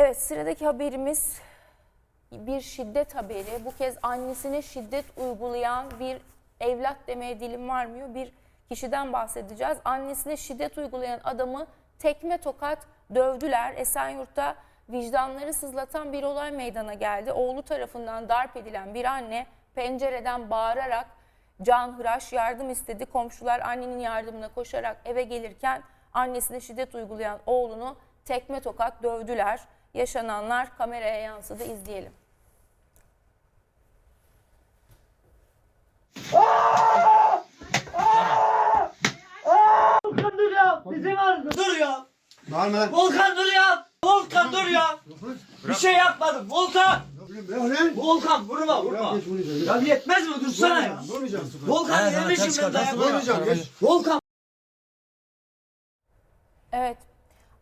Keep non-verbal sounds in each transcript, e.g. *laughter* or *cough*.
Evet sıradaki haberimiz bir şiddet haberi. Bu kez annesine şiddet uygulayan bir evlat demeye dilim varmıyor. Bir kişiden bahsedeceğiz. Annesine şiddet uygulayan adamı tekme tokat dövdüler. Esenyurt'ta vicdanları sızlatan bir olay meydana geldi. Oğlu tarafından darp edilen bir anne pencereden bağırarak canhıraş yardım istedi. Komşular annenin yardımına koşarak eve gelirken annesine şiddet uygulayan oğlunu tekme tokat dövdüler. Yaşananlar kameraya yansıdı izleyelim. Volkan dur ya. Bizim ağrıdı. Dur ya. Bağırma lan. Volkan dur ya. Volkan dur ya. Bir şey yapmadım. Volkan. Bırak lan. Volkan vurma vurma. Bırak geç vurmayacağım. Ya yetmez mi? Dursana ya. Vurmayacağım. Volkan yemişim ben dayak. Vurmayacağım. Geç. Volkan. Evet.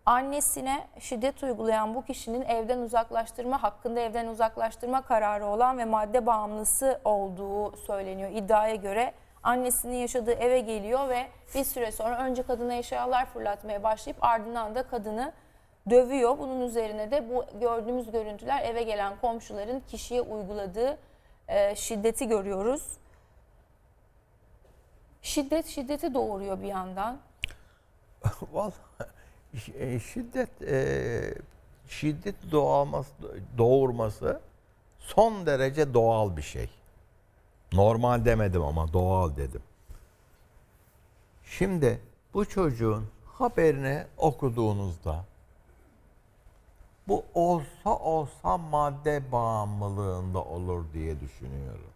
Annesine şiddet uygulayan bu kişinin evden uzaklaştırma hakkında evden uzaklaştırma kararı olan ve madde bağımlısı olduğu söyleniyor. İddiaya göre annesinin yaşadığı eve geliyor ve bir süre sonra önce kadına eşyalar fırlatmaya başlayıp ardından da kadını dövüyor. Bunun üzerine de bu gördüğümüz görüntüler eve gelen komşuların kişiye uyguladığı e, şiddeti görüyoruz. Şiddet şiddeti doğuruyor bir yandan. *laughs* Vallahi şiddet e, şiddet doğalması, doğurması son derece doğal bir şey. Normal demedim ama doğal dedim. Şimdi bu çocuğun haberini okuduğunuzda bu olsa olsa madde bağımlılığında olur diye düşünüyorum.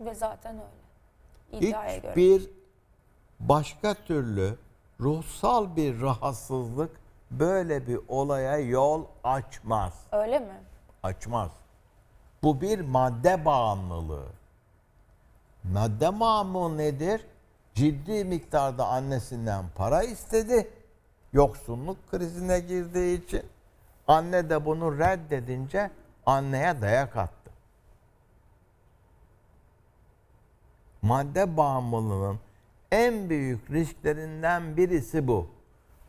Ve zaten öyle. İddiaya göre. Hiçbir başka türlü ruhsal bir rahatsızlık böyle bir olaya yol açmaz. Öyle mi? Açmaz. Bu bir madde bağımlılığı. Madde bağımlılığı nedir? Ciddi miktarda annesinden para istedi. Yoksulluk krizine girdiği için anne de bunu reddedince anneye dayak attı. madde bağımlılığının en büyük risklerinden birisi bu.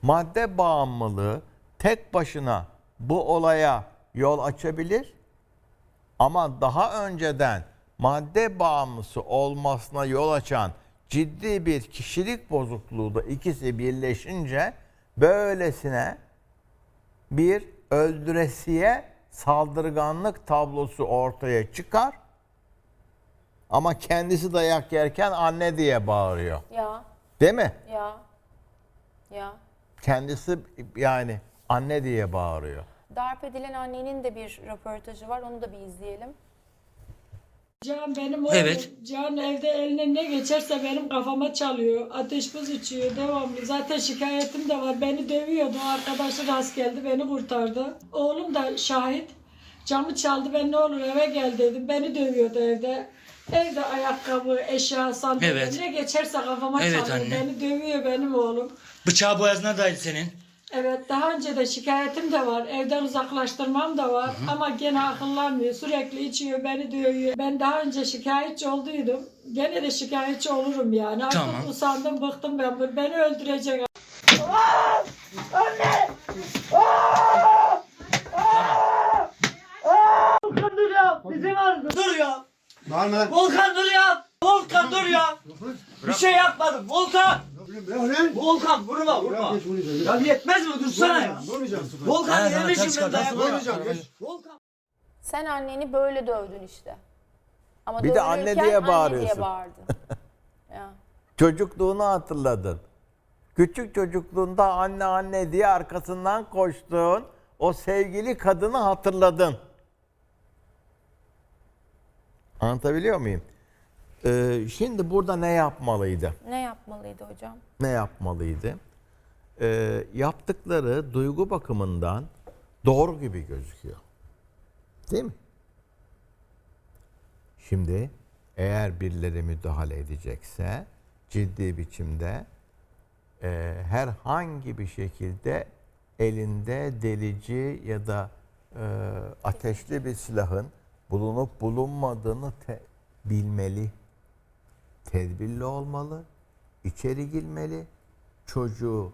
Madde bağımlılığı tek başına bu olaya yol açabilir ama daha önceden madde bağımlısı olmasına yol açan ciddi bir kişilik bozukluğu da ikisi birleşince böylesine bir öldüresiye saldırganlık tablosu ortaya çıkar. Ama kendisi dayak yerken anne diye bağırıyor. Ya, Değil mi? ya, ya. Kendisi yani anne diye bağırıyor. Darp edilen annenin de bir röportajı var. Onu da bir izleyelim. Can benim oğlum. Evet. Can evde eline ne geçerse benim kafama çalıyor. Ateş buz içiyor devamlı. Zaten şikayetim de var. Beni dövüyordu. O arkadaşı rast geldi beni kurtardı. Oğlum da şahit. Camı çaldı ben ne olur eve gel dedim. Beni dövüyordu evde. Evde ayakkabı, eşya, sandalye Evet. ne geçerse kafama Evet çalıyor. anne. Beni dövüyor benim oğlum. Bıçağı boğazına daydı senin. Evet daha önce de şikayetim de var. Evden uzaklaştırmam da var. Ama gene akıllanmıyor. Sürekli içiyor, beni dövüyor. Ben daha önce şikayetçi olduydum. Gene de şikayetçi olurum yani. Artık Tamam. usandım, bıktım ben. Beni öldürecek. Volkan dur ya. Bizim ağrıdı. Dur ya. Bağırma lan. Volkan dur ya. Volkan dur ya. Bir şey yapmadım. Volkan. Volkan vurma vurma. Ya yetmez mi? Dursana ya. Volkan yemişim ben dayak. Volkan. Sen anneni böyle dövdün işte. Ama Bir de anne diye anne bağırıyorsun. diye bağırdın. *laughs* ya. Çocukluğunu hatırladın. Küçük çocukluğunda anne anne diye arkasından koştuğun o sevgili kadını hatırladın. Anlatabiliyor muyum? Ee, şimdi burada ne yapmalıydı? Ne yapmalıydı hocam? ne yapmalıydı? Ee, yaptıkları duygu bakımından doğru gibi gözüküyor. Değil mi? Şimdi eğer birileri müdahale edecekse ciddi biçimde e, herhangi bir şekilde elinde delici ya da e, ateşli bir silahın bulunup bulunmadığını te- bilmeli tedbirli olmalı, içeri girmeli, çocuğu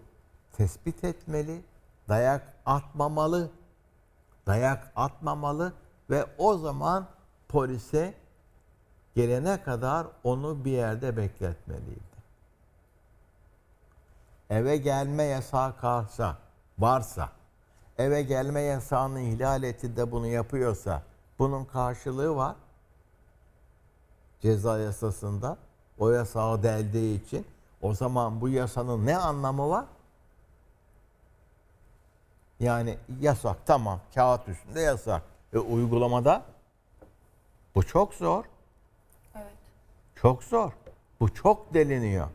tespit etmeli, dayak atmamalı. dayak atmamalı ve o zaman polise gelene kadar onu bir yerde bekletmeliydi. Eve gelme yasağı kalsa, varsa, eve gelme yasağını ihlal etti de bunu yapıyorsa bunun karşılığı var. Ceza yasasında o yasağı deldiği için o zaman bu yasanın ne anlamı var? Yani yasak tamam kağıt üstünde yasak. E, uygulamada bu çok zor. Evet. Çok zor. Bu çok deliniyor.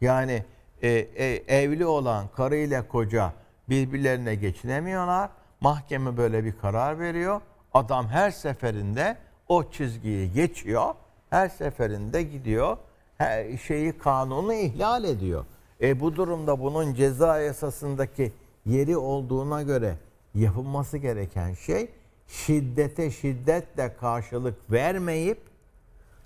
Yani e, e, evli olan karı ile koca birbirlerine geçinemiyorlar. Mahkeme böyle bir karar veriyor. Adam her seferinde o çizgiyi geçiyor. Her seferinde gidiyor. Her şeyi kanunu ihlal ediyor. E bu durumda bunun ceza yasasındaki yeri olduğuna göre yapılması gereken şey şiddete şiddetle karşılık vermeyip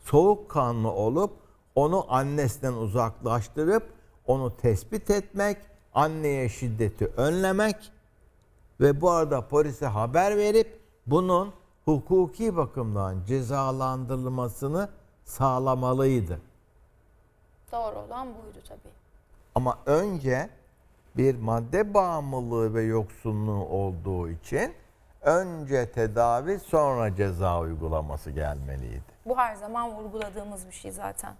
soğukkanlı olup onu annesinden uzaklaştırıp onu tespit etmek, anneye şiddeti önlemek ve bu arada polise haber verip bunun hukuki bakımdan cezalandırılmasını sağlamalıydı. Doğru olan buydu tabii. Ama önce bir madde bağımlılığı ve yoksunluğu olduğu için önce tedavi sonra ceza uygulaması gelmeliydi. Bu her zaman vurguladığımız bir şey zaten.